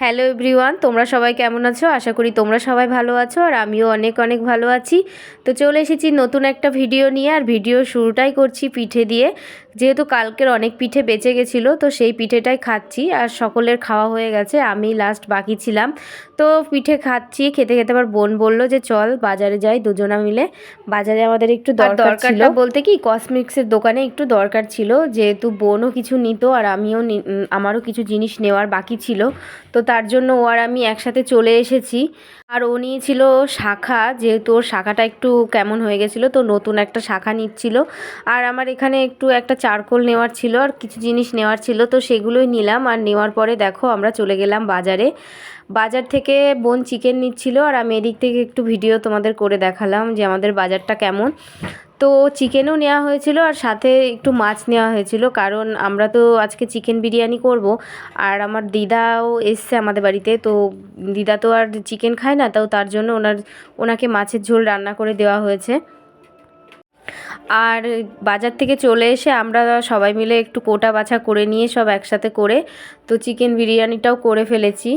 Hello everyone তোমরা সবাই কেমন আছো? আশা করি তোমরা সবাই ভালো আছো আর আমিও অনেক অনেক ভালো আছি। তো চলে এসেছি নতুন একটা ভিডিও নিয়ে আর ভিডিও শুরুটাই করছি পিঠে দিয়ে। যেহেতু কালকের অনেক পিঠে বেঁচে গেছিল তো সেই পিঠেটাই খাচ্ছি আর সকলের খাওয়া হয়ে গেছে আমি লাস্ট বাকি ছিলাম। তো পিঠে খাচ্ছি খেতে খেতে আবার বোন বলল যে চল বাজারে যাই দুজনা মিলে। বাজারে আমাদের একটু দরকার ছিল। বলতে কি কসমিক্সের দোকানে একটু দরকার ছিল যেহেতু বোনও কিছু নিত আর আমিও আমারও কিছু জিনিস নেওয়ার বাকি ছিল। তো তার জন্য ও আর আমি একসাথে চলে এসেছি। আর ও নিয়েছিল শাখা, যেহেতু ওর শাখাটা একটু কেমন হয়ে গেছিল, তো নতুন একটা শাখা নিচ্ছিল। আর আমার এখানে একটু একটা চারকোল নেওয়ার ছিল, আর কিছু জিনিস নেওয়ার ছিল, তো সেগুলোই নিলাম। আর নেওয়ার পরে দেখো, আমরা চলে গেলাম বাজারে। বাজার থেকে বোন চিকেন নিচ্ছিল, আর আমি এদিক থেকে একটু ভিডিও তোমাদের করে দেখালাম যে আমাদের বাজারটা কেমন। তো চিকেনও নেওয়া হয়েছিল আর সাথে একটু মাছ নেওয়া হয়েছিল। কারণ আমরা তো আজকে চিকেন বিরিয়ানি করব আর আমার দিদাও এসছে আমাদের বাড়িতে। তো দিদা তো আর চিকেন খায় না, তাও তার জন্য ওনার, ওনাকে মাছের ঝোল রান্না করে দেওয়া হয়েছে। আর বাজার থেকে চলে এসে আমরা সবাই মিলে একটু কোটা বাছা করে নিয়ে সব একসাথে করে তো চিকেন বিরিয়ানিটাও করে ফেলেছি।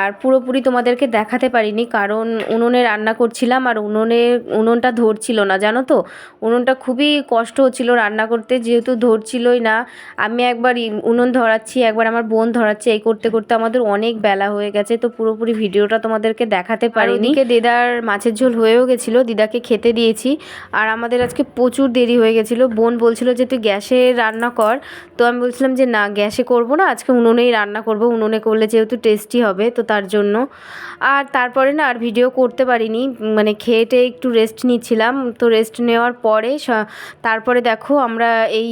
আর পুরোপুরি তোমাদেরকে দেখাতে পারিনি কারণ উনুনে রান্না করছিলাম আর উনুনে উনুনটা ধরছিল না জানো তো? উনুনটা খুবই কষ্ট হচ্ছিল রান্না করতে যেহেতু ধরছিলই না। আমি একবার উনুন ধরাচ্ছি একবার আমার বোন ধরাচ্ছে এই করতে করতে আমাদের অনেক বেলা হয়ে গেছে তো পুরোপুরি ভিডিওটা তোমাদেরকে দেখাতে পারিনি। দিদার মাছের ঝোল হয়েও গেছিল দিদাকে খেতে দিয়েছি। আর আমাদের আজকে প্রচুর দেরি হয়ে গেছিল। বোন বলছিল যে, তুই গ্যাসে রান্না কর। তো আমি বলছিলাম যে, না, গ্যাসে করব না। আজকে উনুনেই রান্না করব। উনুনে করলে যেহেতু টেস্টি হবে, তো তার জন্য। আর তারপরে না, আর ভিডিও করতে পারিনি। মানে খেয়ে টেয়ে একটু রেস্ট নিচ্ছিলাম। তো রেস্ট নেওয়ার পরে তারপরে দেখো আমরা এই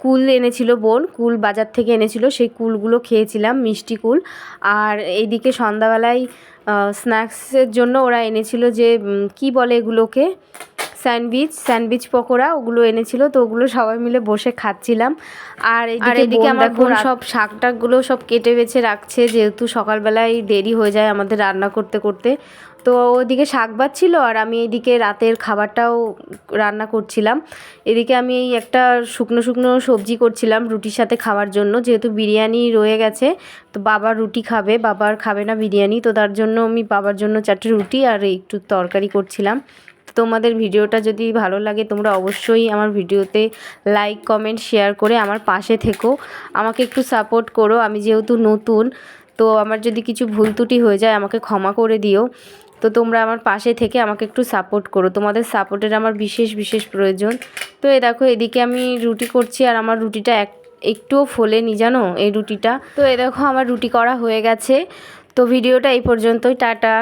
কুল এনেছিল বোন। কুল বাজার থেকে এনেছিল। সেই কুলগুলো খেয়েছিলাম, মিষ্টি কুল। আর এইদিকে সন্ধ্যাবেলায় স্ন্যাক্সের জন্য ওরা এনেছিল যে কি বলে এগুলোকে? স্যান্ডউইচ স্যান্ডউইচ পকোড়া ওগুলো এনেছিল তো ওগুলো সবাই মিলে বসে খাচ্ছিলাম। আর এদিকে এদিকে আমার বোন সব শাক টাকগুলো সব কেটে বেছে রাখছে যেহেতু সকালবেলায় দেরি হয়ে যায় আমাদের রান্না করতে করতে। তো ওদিকে শাক বাচ্ছিল আর আমি এদিকে রাতের খাবারটাও রান্না করছিলাম। এদিকে আমি এই একটা শুকনো শুকনো সবজি করছিলাম রুটির সাথে খাওয়ার জন্য যেহেতু বিরিয়ানি রয়ে গেছে তো বাবা রুটি খাবে বাবার খাবে না বিরিয়ানি তো তার জন্য আমি বাবার জন্য চারটে রুটি আর একটু তরকারি করছিলাম। তোমাদের ভিডিওটা যদি ভালো লাগে, তোমরা অবশ্যই আমার ভিডিওতে লাইক কমেন্ট শেয়ার করে আমার পাশে থেকো। আমাকে একটু সাপোর্ট করো, আমি যেহেতু নতুন, তো আমার যদি কিছু ভুল ত্রুটি হয়ে যায়, আমাকে ক্ষমা করে দিও। তো তোমরা আমার পাশে থেকে আমাকে একটু সাপোর্ট করো। তোমাদের সাপোর্টের আমার বিশেষ বিশেষ প্রয়োজন। তো এ দেখো, এদিকে আমি রুটি করছি, আর আমার রুটিটা এক, একটুও ফোলেনি, জানো? এই রুটিটা। তো এ দেখো, আমার রুটি করা হয়ে গেছে। তো ভিডিওটা এই পর্যন্তই, টাটা।